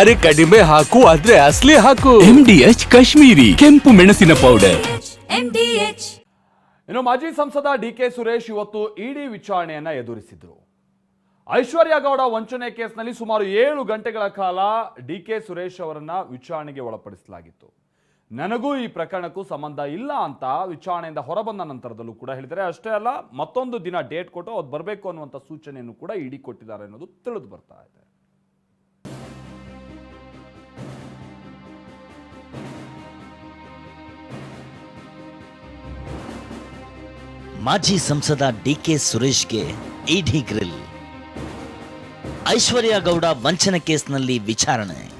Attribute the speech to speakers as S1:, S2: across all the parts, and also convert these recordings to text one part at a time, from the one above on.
S1: ಅರೆ ಕಡಿಮೆ ಹಾಕು ಆದ್ರೆ ಅಸ್ಲಿ ಹಾಕು.
S2: ಎಂ ಡಿ ಎಚ್ ಕಾಶ್ಮೀರಿ ಕೆಂಪು ಮೆಣಸಿನ ಪೌಡರ್
S3: ಇನ್ನು ಮಾಜಿ ಸಂಸದ ಡಿ ಕೆ ಸುರೇಶ್ ಇವತ್ತು ಇಡಿ ವಿಚಾರಣೆಯನ್ನ ಎದುರಿಸಿದ್ರು. ಐಶ್ವರ್ಯ ಗೌಡ ವಂಚನೆ ಕೇಸ್ನಲ್ಲಿ ಸುಮಾರು ಏಳು ಗಂಟೆಗಳ ಕಾಲ ಡಿ ಕೆ ಸುರೇಶ್ ಅವರನ್ನ ವಿಚಾರಣೆಗೆ ಒಳಪಡಿಸಲಾಗಿತ್ತು. ನನಗೂ ಈ ಪ್ರಕರಣಕ್ಕೂ ಸಂಬಂಧ ಇಲ್ಲ ಅಂತ ವಿಚಾರಣೆಯಿಂದ ಹೊರಬಂದ ನಂತರದಲ್ಲೂ ಕೂಡ ಹೇಳಿದರೆ ಅಷ್ಟೇ ಅಲ್ಲ ಮತ್ತೊಂದು ದಿನ ಡೇಟ್ ಕೊಟ್ಟು ಅವತ್ತು ಬರಬೇಕು ಅನ್ನುವಂಥ ಸೂಚನೆಯನ್ನು ಕೂಡ ಇಡಿ ಕೊಟ್ಟಿದ್ದಾರೆ ಅನ್ನೋದು ತಿಳಿದು ಬರ್ತಾ ಇದೆ.
S4: ಮಾಜಿ ಸಂಸದ ಡಿಕೆ ಸುರೇಶ್ಗೆ ಇಡಿ ಗ್ರಿಲ್. ಐಶ್ವರ್ಯ ಗೌಡ ವಂಚನೆ ಕೇಸ್ನಲ್ಲಿ ವಿಚಾರಣೆ.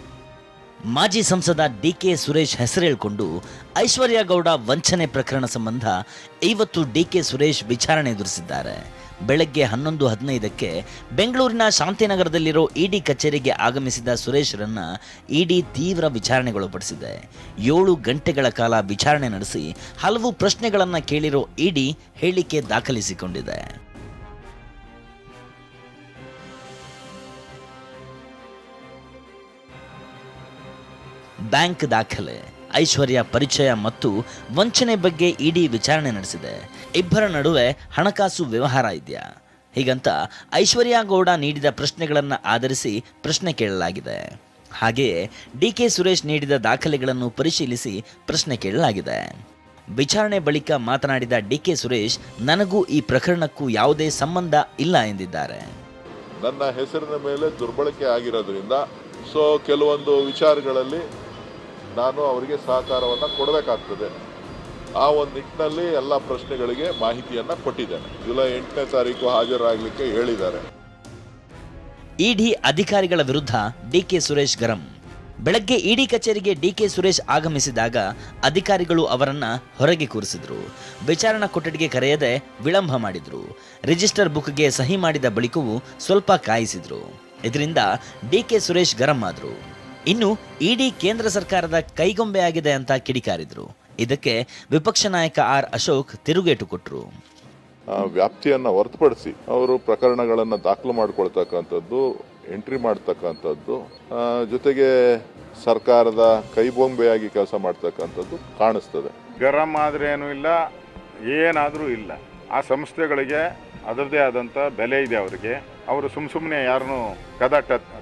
S4: ಮಾಜಿ ಸಂಸದ ಡಿ ಕೆ ಸುರೇಶ್ ಹೆಸರೇಳ್ಕೊಂಡು ಐಶ್ವರ್ಯ ಗೌಡ ವಂಚನೆ ಪ್ರಕರಣ ಸಂಬಂಧ ಇವತ್ತು ಡಿಕೆ ಸುರೇಶ್ ವಿಚಾರಣೆ ಎದುರಿಸಿದ್ದಾರೆ. ಬೆಳಗ್ಗೆ ಹನ್ನೊಂದು ಹದಿನೈದಕ್ಕೆ ಬೆಂಗಳೂರಿನ ಶಾಂತಿನಗರದಲ್ಲಿರೋ ಇಡಿ ಕಚೇರಿಗೆ ಆಗಮಿಸಿದ ಸುರೇಶ್ರನ್ನ ಇಡಿ ತೀವ್ರ ವಿಚಾರಣೆಗೊಳಪಡಿಸಿದೆ. ಏಳು ಗಂಟೆಗಳ ಕಾಲ ವಿಚಾರಣೆ ನಡೆಸಿ ಹಲವು ಪ್ರಶ್ನೆಗಳನ್ನು ಕೇಳಿರೋ ಇಡಿ ಹೇಳಿಕೆ ದಾಖಲಿಸಿಕೊಂಡಿದೆ. ಬ್ಯಾಂಕ್ ದಾಖಲೆ, ಐಶ್ವರ್ಯ ಪರಿಚಯ ಮತ್ತು ವಂಚನೆ ಬಗ್ಗೆ ಇಡಿ ವಿಚಾರಣೆ ನಡೆಸಿದೆ. ಇಬ್ಬರ ನಡುವೆ ಹಣಕಾಸು ವ್ಯವಹಾರ ಇದೆಯಾ? ಹೀಗಂತ ಐಶ್ವರ್ಯ ಗೌಡ ನೀಡಿದ ಪ್ರಶ್ನೆಗಳನ್ನು ಆಧರಿಸಿ ಪ್ರಶ್ನೆ ಕೇಳಲಾಗಿದೆ. ಹಾಗೆಯೇ ಡಿ ಕೆ ಸುರೇಶ್ ನೀಡಿದ ದಾಖಲೆಗಳನ್ನು ಪರಿಶೀಲಿಸಿ ಪ್ರಶ್ನೆ ಕೇಳಲಾಗಿದೆ. ವಿಚಾರಣೆ ಬಳಿಕ ಮಾತನಾಡಿದ ಡಿ ಕೆ ಸುರೇಶ್, ನನಗೂ ಈ ಪ್ರಕರಣಕ್ಕೂ ಯಾವುದೇ ಸಂಬಂಧ ಇಲ್ಲ ಎಂದಿದ್ದಾರೆ.
S5: ನನ್ನ ಹೆಸರಿನ ಮೇಲೆ ದುರ್ಬಳಕೆ ಆಗಿರೋದ್ರಿಂದ ಸೊ ಕೆಲವೊಂದು ವಿಚಾರಗಳಲ್ಲಿ ನಾನು ಅವರಿಗೆ ಸಹಕಾರವನ್ನು ಕೊಡಬೇಕಾಗ್ತದೆ. ಆ ಒಂದು ನಿಟ್ಟಿನಲ್ಲಿ ಎಲ್ಲ ಪ್ರಶ್ನೆಗಳಿಗೆ ಮಾಹಿತಿಯನ್ನು ಕೊಟ್ಟಿದ್ದೇನೆ. ಜುಲೈ ಎಂಟನೇ ತಾರೀಕು ಹಾಜರಾಗಲಿಕ್ಕೆ ಹೇಳಿದ್ದಾರೆ.
S4: ಇಡಿ ಅಧಿಕಾರಿಗಳ ವಿರುದ್ಧ ಡಿಕೆ ಸುರೇಶ್ ಗರಂ. ಬೆಳಗ್ಗೆ ಇಡಿ ಕಚೇರಿಗೆ ಡಿಕೆ ಸುರೇಶ್ ಆಗಮಿಸಿದಾಗ ಅಧಿಕಾರಿಗಳು ಅವರನ್ನ ಹೊರಗೆ ಕೂರಿಸಿದ್ರು. ವಿಚಾರಣಾ ಕೊಠಡಿಗೆ ಕರೆಯದೆ ವಿಳಂಬ ಮಾಡಿದ್ರು. ರಿಜಿಸ್ಟರ್ ಬುಕ್ಗೆ ಸಹಿ ಮಾಡಿದ ಬಳಿಕವೂ ಸ್ವಲ್ಪ ಕಾಯಿಸಿದ್ರು. ಇದರಿಂದ ಡಿಕೆ ಸುರೇಶ್ ಗರಂ ಆದ್ರು. ಇನ್ನು ಇಡಿ ಕೇಂದ್ರ ಸರ್ಕಾರದ ಕೈಗೊಂಬೆಯಾಗಿದೆ ಅಂತ ಕಿಡಿಕಾರಿದ್ರು. ಇದಕ್ಕೆ ವಿಪಕ್ಷ ನಾಯಕ ಆರ್ ಅಶೋಕ್ ತಿರುಗೇಟು ಕೊಟ್ಟರು
S5: ವ್ಯಾಪ್ತಿಯನ್ನು ಹೊರತುಪಡಿಸಿ ಅವರು ಪ್ರಕರಣಗಳನ್ನು ದಾಖಲು ಮಾಡ್ಕೊಳ್ತಕ್ಕಂಥದ್ದು ಎಂಟ್ರಿ ಮಾಡ್ತಕ್ಕಂಥದ್ದು ಜೊತೆಗೆ ಸರ್ಕಾರದ ಕೈಬೊಂಬೆಯಾಗಿ ಕೆಲಸ ಮಾಡ್ತಕ್ಕಂಥದ್ದು ಕಾಣಿಸ್ತದೆ.
S6: ಗರಂ ಆದರೆ ಏನೂ ಇಲ್ಲ ಏನಾದರೂ ಇಲ್ಲ. ಆ ಸಂಸ್ಥೆಗಳಿಗೆ ಅದರದೇ ಆದಂಥ ಬೆಲೆ ಇದೆ ಅವರಿಗೆ. ಅವರು ಸುಮ್ಮ ಸುಮ್ಮನೆ ಯಾರನ್ನೂ ಕದ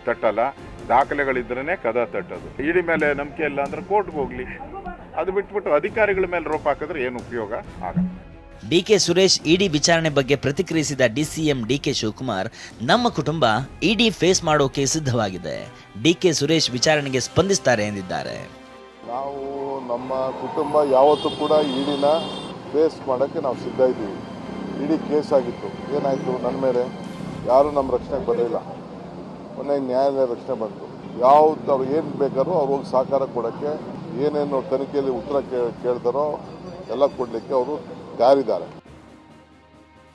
S6: ತಟ್ಟಲ್ಲ. ದಾಖಲೆಗಳಿದ್ರೇ ಕದ ತಟ್ಟೋದು. ಇಡಿ ಮೇಲೆ ನಂಬಿಕೆ ಇಲ್ಲ ಅಂದ್ರೆ ಕೋರ್ಟ್ಗೆ ಹೋಗ್ಲಿ. ಅದು ಬಿಟ್ಬಿಟ್ಟು ಅಧಿಕಾರಿಗಳ ಮೇಲೆ ರೋಪ ಹಾಕಿದ್ರೆ ಏನು ಉಪಯೋಗ? ಆಗಲ್ಲ.
S4: ಡಿಕೆ ಸುರೇಶ್ ಇಡಿ ವಿಚಾರಣೆ ಬಗ್ಗೆ ಪ್ರತಿಕ್ರಿಯಿಸಿದ ಡಿಸಿಎಂ ಡಿಕೆ ಶಿವಕುಮಾರ್ ನಮ್ಮ ಕುಟುಂಬ ಇಡಿ ಫೇಸ್ ಮಾಡೋಕೆ ಸಿದ್ಧವಾಗಿದೆ. ಡಿಕೆ ಸುರೇಶ್ ವಿಚಾರಣೆಗೆ ಸ್ಪಂದಿಸ್ತಾರೆ ಎಂದಿದ್ದಾರೆ.
S5: ನಾವು ನಮ್ಮ ಕುಟುಂಬ ಯಾವತ್ತೂ ಕೂಡ ಇಡಿನ ಫೇಸ್ ಮಾಡೋಕ್ಕೆ ನಾವು ಸಿದ್ಧ ಇದ್ದೀವಿ. ಇಡಿ ಕೇಸ್ ಆಗಿತ್ತು. ಏನಾಯಿತು ನನ್ನ ಮೇಲೆ? ಯಾರೂ ನಮ್ಮ ರಕ್ಷಣೆಗೆ ಬರಲಿಲ್ಲ ಮೊನ್ನೆ ನ್ಯಾಯಾಲಯ ರಕ್ಷಣೆ ಬಂತು. ಯಾವ್ದು ಅವ್ರು ಏನು ಬೇಕಾದ್ರೂ ಅವ್ರು ಸಹಕಾರ ಕೊಡೋಕ್ಕೆ ಏನೇನು ತನಿಖೆಯಲ್ಲಿ ಉತ್ತರ ಕೇಳ್ತಾರೋ ಎಲ್ಲ ಕೊಡಲಿಕ್ಕೆ ಅವರು ತಯಾರಿದ್ದಾರೆ.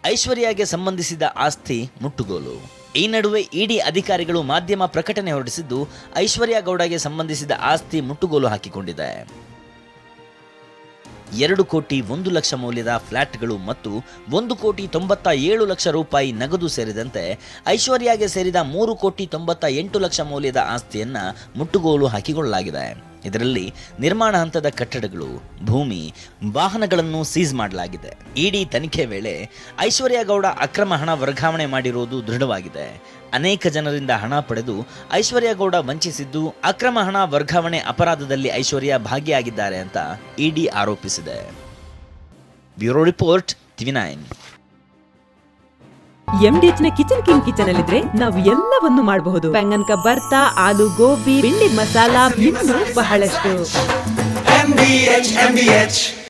S4: ಐಶ್ವರ್ಯಾಗೆ ಸಂಬಂಧಿಸಿದ ಆಸ್ತಿ ಮುಟ್ಟುಗೋಲು. ಈ ನಡುವೆ ಇಡಿ ಅಧಿಕಾರಿಗಳು ಮಾಧ್ಯಮ ಪ್ರಕಟಣೆ ಹೊರಡಿಸಿದ್ದು ಐಶ್ವರ್ಯ ಗೌಡಗೆ ಸಂಬಂಧಿಸಿದ ಆಸ್ತಿ ಮುಟ್ಟುಗೋಲು ಹಾಕಿಕೊಂಡಿದೆ. ಎರಡು ಕೋಟಿ ಒಂದು ಲಕ್ಷ ಮೌಲ್ಯದ ಫ್ಲಾಟ್ಗಳು ಮತ್ತು ಒಂದು ಕೋಟಿ ತೊಂಬತ್ತ ಏಳು ಲಕ್ಷ ರೂಪಾಯಿ ನಗದು ಸೇರಿದಂತೆ ಐಶ್ವರ್ಯಾಗೆ ಸೇರಿದ ಮೂರು ಕೋಟಿ ತೊಂಬತ್ತ ಎಂಟು ಲಕ್ಷ ಮೌಲ್ಯದ ಆಸ್ತಿಯನ್ನು ಮುಟ್ಟುಗೋಲು ಹಾಕಿಕೊಳ್ಳಲಾಗಿದೆ. ಇದರಲ್ಲಿ ನಿರ್ಮಾಣ ಹಂತದ ಕಟ್ಟಡಗಳು, ಭೂಮಿ, ವಾಹನಗಳನ್ನು ಸೀಸ್ ಮಾಡಲಾಗಿದೆ. ಇಡಿ ತನಿಖೆ ವೇಳೆ ಐಶ್ವರ್ಯ ಗೌಡ ಅಕ್ರಮ ಹಣ ವರ್ಗಾವಣೆ ಮಾಡಿರುವುದು ದೃಢವಾಗಿದೆ. ಅನೇಕ ಜನರಿಂದ ಹಣ ಪಡೆದು ಐಶ್ವರ್ಯ ಗೌಡ ವಂಚಿಸಿದ್ದು ಅಕ್ರಮ ಹಣ ವರ್ಗಾವಣೆ ಅಪರಾಧದಲ್ಲಿ ಐಶ್ವರ್ಯ ಭಾಗಿಯಾಗಿದ್ದಾರೆ ಅಂತ ಇಡಿ ಆರೋಪಿಸಿದೆ. ಬ್ಯೂರೋ ರಿಪೋರ್ಟ್ ಟಿವಿ
S7: ಎಂಡಿಎಚ್ನ ಕಿಚನ್ ಕಿಂಗ್ ಕಿಚನ್ ಅಲ್ಲಿದ್ರೆ ನಾವು ಎಲ್ಲವನ್ನು ಮಾಡಬಹುದು. ಬೆಂಗನ್ ಬರ್ತಾ ಆಲೂ ಗೋಬಿ ಬಿಂಡಿ ಮಸಾಲಾ ಬಹಳಷ್ಟು.